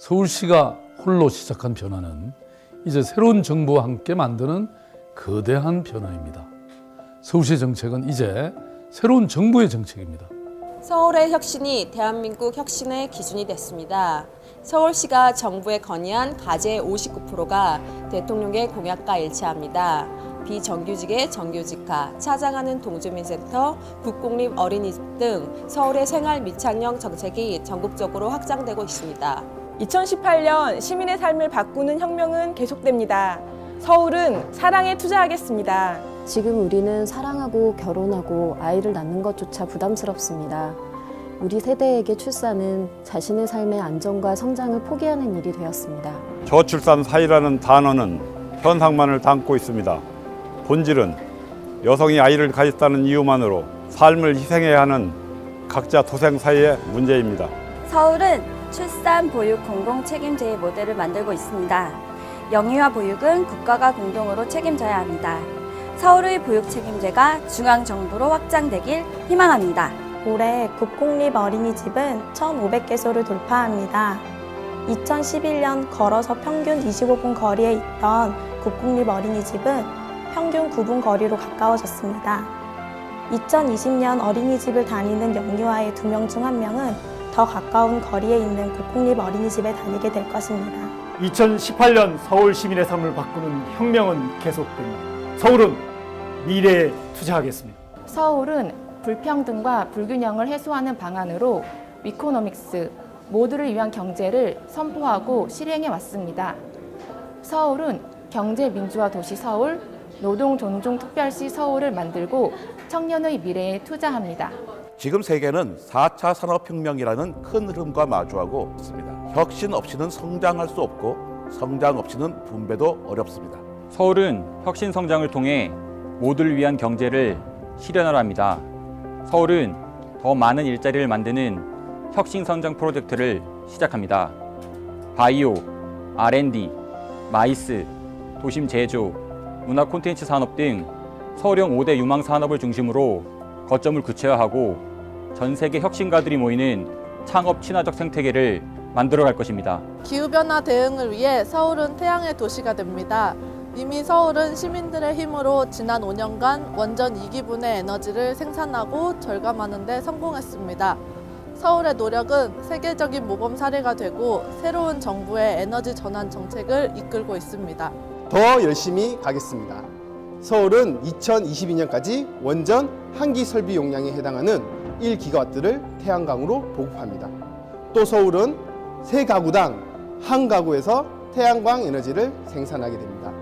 서울시가 홀로 시작한 변화는 이제 새로운 정부와 함께 만드는 거대한 변화입니다. 서울시 정책은 이제 새로운 정부의 정책입니다. 서울의 혁신이 대한민국 혁신의 기준이 됐습니다. 서울시가 정부에 건의한 과제의 59%가 대통령의 공약과 일치합니다. 비정규직의 정규직화, 찾아가는 동주민센터, 국공립 어린이집 등 서울의 생활 밀착형 정책이 전국적으로 확장되고 있습니다. 2018년 시민의 삶을 바꾸는 혁명은 계속됩니다. 서울은 사랑에 투자하겠습니다. 지금 우리는 사랑하고 결혼하고 아이를 낳는 것조차 부담스럽습니다. 우리 세대에게 출산은 자신의 삶의 안정과 성장을 포기하는 일이 되었습니다. 저출산 사회라는 단어는 현상만을 담고 있습니다. 본질은 여성이 아이를 가졌다는 이유만으로 삶을 희생해야 하는 각자 도생 사회의 문제입니다. 서울은 출산 보육 공동 책임제의 모델을 만들고 있습니다. 영유아 보육은 국가가 공동으로 책임져야 합니다. 서울의 보육 책임제가 중앙 정부로 확장되길 희망합니다. 올해 국공립 어린이집은 1,500개소를 돌파합니다. 2011년 걸어서 평균 25분 거리에 있던 국공립 어린이집은 평균 9분 거리로 가까워졌습니다. 2020년 어린이집을 다니는 영유아의 두명중한 명은 더 가까운 거리에 있는 국공립 어린이집에 다니게 될 것입니다. 2018년 서울 시민의 삶을 바꾸는 혁명은 계속됩니다. 서울은 미래에 투자하겠습니다. 서울은 불평등과 불균형을 해소하는 방안으로 위코노믹스, 모두를 위한 경제를 선포하고 실행해 왔습니다. 서울은 경제 민주화 도시 서울, 노동 존중 특별시 서울을 만들고 청년의 미래에 투자합니다. 지금 세계는 4차 산업혁명이라는 큰 흐름과 마주하고 있습니다. 혁신 없이는 성장할 수 없고 성장 없이는 분배도 어렵습니다. 서울은 혁신 성장을 통해 모두를 위한 경제를 실현하려 합니다. 서울은 더 많은 일자리를 만드는 혁신 성장 프로젝트를 시작합니다. 바이오, R&D, 마이스, 도심 제조, 문화 콘텐츠 산업 등 서울형 5대 유망 산업을 중심으로 거점을 구체화하고 전 세계 혁신가들이 모이는 창업 친화적 생태계를 만들어갈 것입니다. 기후변화 대응을 위해 서울은 태양의 도시가 됩니다. 이미 서울은 시민들의 힘으로 지난 5년간 원전 2기분의 에너지를 생산하고 절감하는 데 성공했습니다. 서울의 노력은 세계적인 모범 사례가 되고 새로운 정부의 에너지 전환 정책을 이끌고 있습니다. 더 열심히 가겠습니다. 서울은 2022년까지 원전 한기 설비 용량에 해당하는 1기가와트를 태양광으로 보급합니다. 또 서울은 세 가구당 한 가구에서 태양광 에너지를 생산하게 됩니다.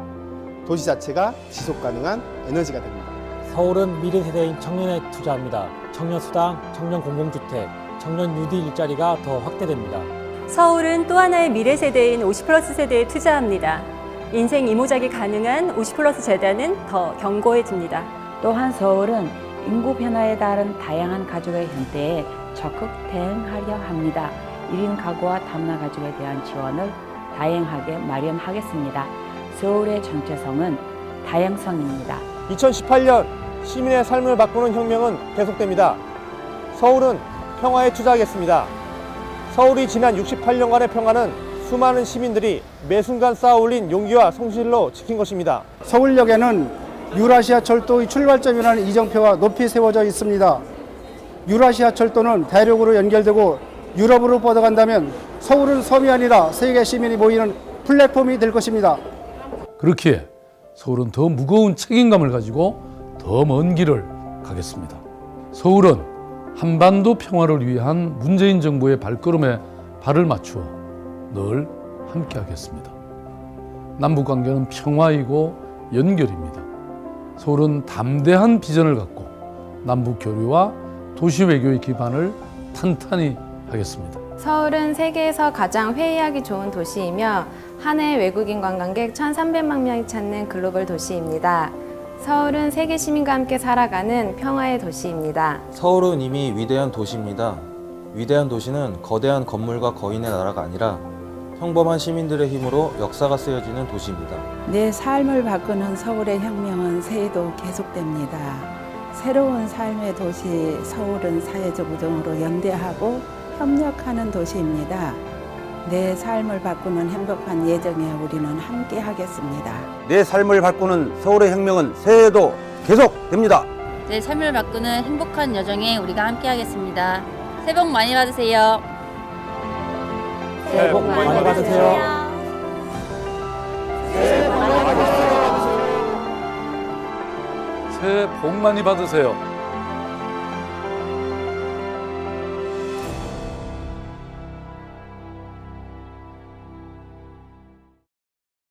도시 자체가 지속 가능한 에너지가 됩니다. 서울은 미래 세대인 청년에 투자합니다. 청년 수당, 청년 공공주택, 청년 뉴딜 일자리가 더 확대됩니다. 서울은 또 하나의 미래 세대인 50 플러스 세대에 투자합니다. 인생 이모작이 가능한 50 플러스 재단은 더 견고해집니다. 또한 서울은 인구 변화에 따른 다양한 가족의 형태에 적극 대응하려 합니다. 1인 가구와 다문화 가족에 대한 지원을 다양하게 마련하겠습니다. 서울의 정체성은 다양성입니다. 2018년 시민의 삶을 바꾸는 혁명은 계속됩니다. 서울은 평화에 투자하겠습니다. 서울이 지난 68년간의 평화는 수많은 시민들이 매 순간 쌓아 올린 용기와 성실로 지킨 것입니다. 서울역에는 유라시아 철도의 출발점이라는 이정표가 높이 세워져 있습니다. 유라시아 철도는 대륙으로 연결되고 유럽으로 뻗어간다면 서울은 섬이 아니라 세계 시민이 모이는 플랫폼이 될 것입니다. 그렇기에 서울은 더 무거운 책임감을 가지고 더 먼 길을 가겠습니다. 서울은 한반도 평화를 위한 문재인 정부의 발걸음에 발을 맞추어 늘 함께하겠습니다. 남북 관계는 평화이고 연결입니다. 서울은 담대한 비전을 갖고 남북 교류와 도시 외교의 기반을 탄탄히 하겠습니다. 서울은 세계에서 가장 회의하기 좋은 도시이며 한 해 외국인 관광객 1,300만 명이 찾는 글로벌 도시입니다. 서울은 세계 시민과 함께 살아가는 평화의 도시입니다. 서울은 이미 위대한 도시입니다. 위대한 도시는 거대한 건물과 거인의 나라가 아니라 평범한 시민들의 힘으로 역사가 쓰여지는 도시입니다. 내 삶을 바꾸는 서울의 혁명은 새해도 계속됩니다. 새로운 삶의 도시 서울은 사회적 우정으로 연대하고 협력하는 도시입니다. 내 삶을 바꾸는 행복한 예정에 우리는 함께 하겠습니다. 내 삶을 바꾸는 서울의 혁명은 새해도 계속됩니다. 내 삶을 바꾸는 행복한 여정에 우리가 함께하겠습니다. 새해 복 많이 받으세요. 네, 새해 네, 복 많이 받으세요. 새해 복 많이 받으세요.